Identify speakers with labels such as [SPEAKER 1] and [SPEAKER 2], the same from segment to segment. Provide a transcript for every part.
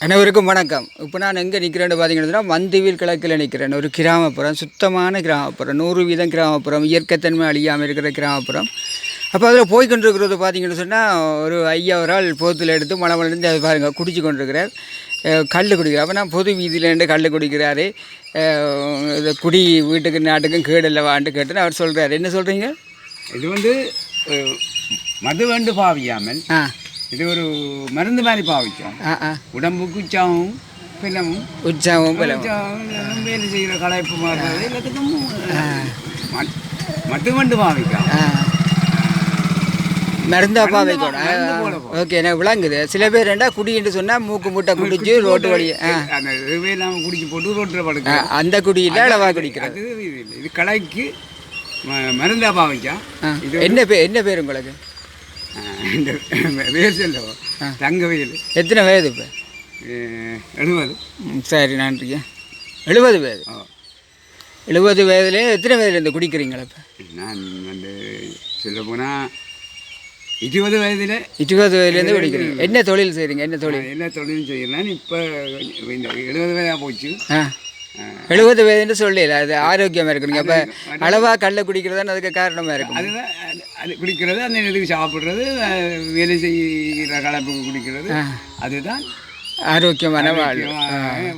[SPEAKER 1] அனைவருக்கும் வணக்கம். இப்போ நான் எங்கே நிற்கிறேன்னு பார்த்தீங்கன்னா மந்திவில் கிழக்கில் நிற்கிறேன். ஒரு கிராமப்புறம் சுத்தமான கிராமப்புறம் நூறு வீதம் கிராமப்புறம் இயற்கைத்தன்மை அழியாமல் இருக்கிற கிராமப்புறம். அப்போ அதில் போய் கொண்டிருக்கிறது பார்த்தீங்கன்னு சொன்னால் ஒரு ஐயா ஒரு ஆள் போத்தில் எடுத்து மலமலேருந்து அது பாருங்கள் குடிச்சு கொண்டிருக்கிறார். கல் குடிக்கிறார். அப்போ நான் பொது வீதியிலேருந்து கல் குடிக்கிறாரு. இது குடி வீட்டுக்கு நாட்டுக்கும் கேடல்ல வாண்டு கேட்டுன்னு அவர் சொல்கிறார் என்ன சொல்கிறீங்க
[SPEAKER 2] இது வந்து மது வேண்டு பாவியாமல்
[SPEAKER 1] ஆ.
[SPEAKER 2] இது ஒரு மருந்து மாதிரி பாவிச்சோம். உடம்புக்கு உற்சாகமும் பின்னமும் உற்சாகமும் உற்சாகம் வேலை செய்கிற களைப்பு மாதிரி எல்லாத்துக்கும் மட்டும்
[SPEAKER 1] கொண்டு பாவிக்கும்
[SPEAKER 2] மருந்தா பாவைக்கோட
[SPEAKER 1] ஓகே எனக்கு விளங்குது? சில பேர் என்ன குடின்னு சொன்னால் மூக்கு முட்டை குடிச்சு ரோட்டு வழி
[SPEAKER 2] அந்த இதுவே நாம் குடிச்சு போட்டு ரோட்டில் படுக்க
[SPEAKER 1] அந்த குடியில் அளவாக குடிக்கிறது
[SPEAKER 2] இது கலைக்கு மருந்தா பாவிக்கும்
[SPEAKER 1] என்ன பேர் என்ன பேர் உங்களுக்கு?
[SPEAKER 2] இந்த வேர் செல்லவோ தங்க வெயில்.
[SPEAKER 1] எத்தனை வயது இப்போ?
[SPEAKER 2] எழுபது.
[SPEAKER 1] சரி நன்றிங்க எழுபது வயது. எழுபது வயதுல எத்தனை வயதுலேருந்து குடிக்கிறீங்களா இப்போ?
[SPEAKER 2] நான் வந்து சொல்ல போனால் இருபது வயதில்
[SPEAKER 1] இருபது வயதுலேருந்து குடிக்கிறீங்க. என்ன தொழில் செய்கிறீங்க என்ன தொழில்?
[SPEAKER 2] என்ன தொழில் செய்கிறேன் இப்போ இந்த எழுபது வயதாக போச்சு.
[SPEAKER 1] ஆ. எழுபது வயதுன்னு சொல்லல அது ஆரோக்கியமாக இருக்கணுங்க இப்போ அளவாக கல்லை குடிக்கிறதான்னு அதுக்கு காரணமாக இருக்கும்.
[SPEAKER 2] அதுதான் அது- குடிக்கிறது அந்த இதுக்கு சாப்பிட்றது வேலை செய்கிற கலப்புக்கு குடிக்கிறது அதுதான்
[SPEAKER 1] ஆரோக்கியமான வாழ்வு.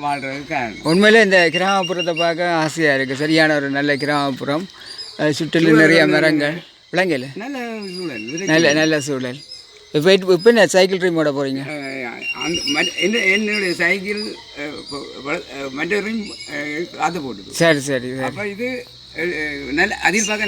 [SPEAKER 2] வாழ்றதுக்கு காரணம்.
[SPEAKER 1] உண்மையிலே இந்த கிராமப்புறத்தை பார்க்க ஆசையாக இருக்குது சரியான ஒரு நல்ல கிராமப்புறம் சுற்றிலும் நிறைய மரங்கள். விளங்கல
[SPEAKER 2] நல்ல சூழல்
[SPEAKER 1] நல்ல நல்ல சூழல். இப்போ இப்போ என்ன சைக்கிள் ட்ரீம் ஓட போகிறீங்க
[SPEAKER 2] அந்த மற்ற- என்ன என்னுடைய சைக்கிள் மற்றவரையும் அஹ், காத்து போட்டுது.
[SPEAKER 1] சரி சரி
[SPEAKER 2] அப்போ இது நல்ல அதில் பார்க்க